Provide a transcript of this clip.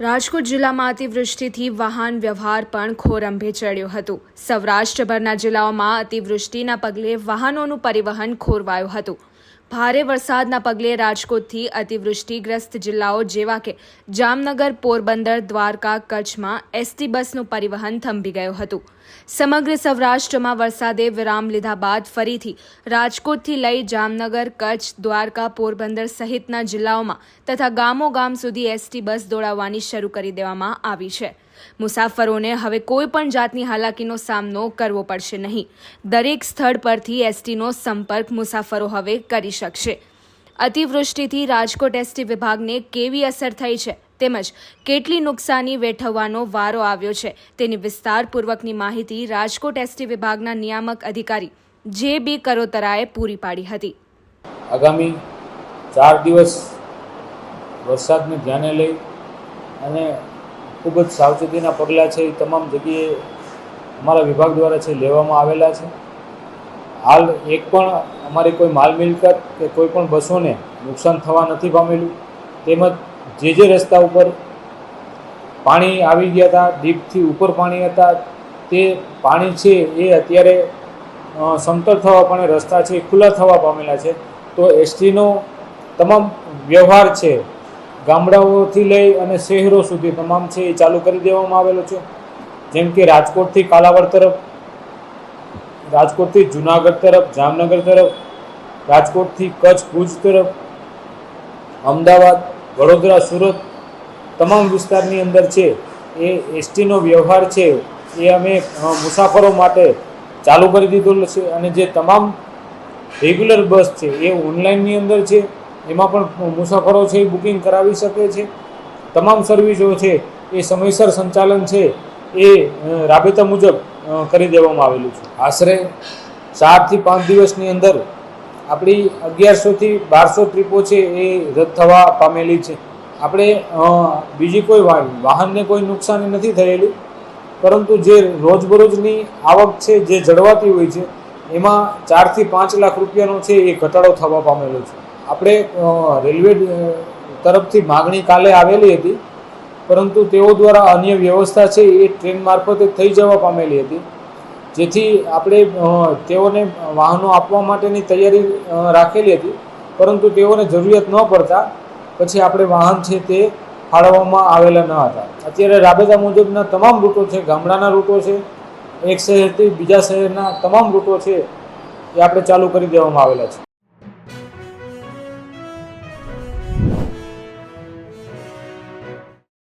રાજકોટ જિલ્લામાં અતિવૃષ્ટિથી વાહન વ્યવહાર પણ ખોરંભે ચડ્યું હતું. સૌરાષ્ટ્રભરના જિલ્લાઓમાં અતિવૃષ્ટિના પગલે વાહનોનું પરિવહન ખોરવાયું હતું. ભારે વરસાદના પગલે રાજકોટથી અતિવૃષ્ટિગ્રસ્ત જિલ્લાઓ જેવા કે જામનગર, પોરબંદર, દ્વારકા, કચ્છમાં એસટી બસનું પરિવહન થંભી ગયું હતું. સમગ્ર સૌરાષ્ટ્રમાં વરસાદે વિરામ લીધા બાદ ફરીથી રાજકોટથી લઈ જામનગર, કચ્છ, દ્વારકા, પોરબંદર સહિતના જિલ્લાઓમાં તથા ગામો ગામ સુધી એસટી બસ દોડાવવાની શરૂ કરી દેવામાં આવી છે. મુસાફરોને હવે કોઈ પણ જાતની હાલાકીનો સામનો કરવો પડશે નહીં. દરેક સ્થળ પરથી એસટીનો સંપર્ક મુસાફરો હવે કરી શકશે. અતિવૃષ્ટિથી રાજકોટ એસટી વિભાગને કેવી અસર થઈ છે તેમજ કેટલી નુકસાની વેઠવવાનો વારો આવ્યો છે તેની વિસ્તારપૂર્વકની માહિતી રાજકોટ એસટી વિભાગના નિયામક અધિકારી જે બી કરોતરાએ પૂરી પાડી હતી. આગામી ચાર દિવસ વરસાદને ધ્યાને લઈ અને ખૂબ જ સાવચેતીના પગલાં છે. એ તમામ જગ્યાએ અમારા વિભાગ દ્વારા છે, લેવામાં આવેલા છે. હાલ એક પણ અમારી કોઈ માલ મિલકત કે કોઈ પણ બસોને નુકસાન થવા નથી પામેલું. તેમજ જે જે રસ્તા ઉપર પાણી આવી ગયા હતા, ડીપથી ઉપર પાણી હતા, તે પાણી છે એ અત્યારે સમતળ થવા પણ રસ્તા છે, એ ખુલ્લા થવા પામેલા છે. તો એસટીનો તમામ વ્યવહાર છે ગામડાઓથી લઈ અને શહેરો સુધી તમામ છે એ ચાલુ કરી દેવામાં આવેલો છે. જેમ કે રાજકોટથી કાલાવડ તરફ, રાજકોટથી જુનાગઢ તરફ, જામનગર તરફ, રાજકોટથી કચ્છ, ભુજ તરફ, અમદાવાદ, વડોદરા, સુરત તમામ વિસ્તારની અંદર છે એ એસટીનો વ્યવહાર છે એ અમે મુસાફરો માટે ચાલુ કરી દીધો છે. અને જે તમામ રેગ્યુલર બસ છે એ ઓનલાઈનની અંદર છે. એમાં પણ મુસાફરો છે એ બુકિંગ કરાવી શકે છે. તમામ સર્વિસો છે એ સમયસર સંચાલન છે એ રાબેતા મુજબ કરી દેવામાં આવેલું છે. આશરે ચારથી પાંચ દિવસની અંદર આપણી અગિયારસોથી બારસો ટ્રીપો છે એ રદ થવા પામેલી છે. આપણે બીજી કોઈ વાહનને કોઈ નુકસાની નથી થયેલી, પરંતુ જે રોજબરોજની આવક છે, જે જળવાતી હોય છે, એમાં ચારથી પાંચ લાખ રૂપિયાનો છે એ ઘટાડો થવા પામેલો છે. આપણે રેલવે તરફથી માગણી કાલે આવેલી હતી, પરંતુ તેઓ દ્વારા અન્ય વ્યવસ્થા છે એ ટ્રેન મારફતે થઈ જવા પામેલી હતી. જેથી આપણે તેઓને વાહનો આપવા માટેની તૈયારી રાખેલી હતી, પરંતુ તેઓને જરૂરિયાત ન પડતા પછી આપણે વાહન છે તે ફાળવવામાં આવેલા ન હતા. અત્યારે રાબેતા મુજબના તમામ રૂટો છે, ગામડાના રૂટો છે, એક શહેરથી બીજા શહેરના તમામ રૂટો છે, એ આપણે ચાલુ કરી દેવામાં આવેલા છે.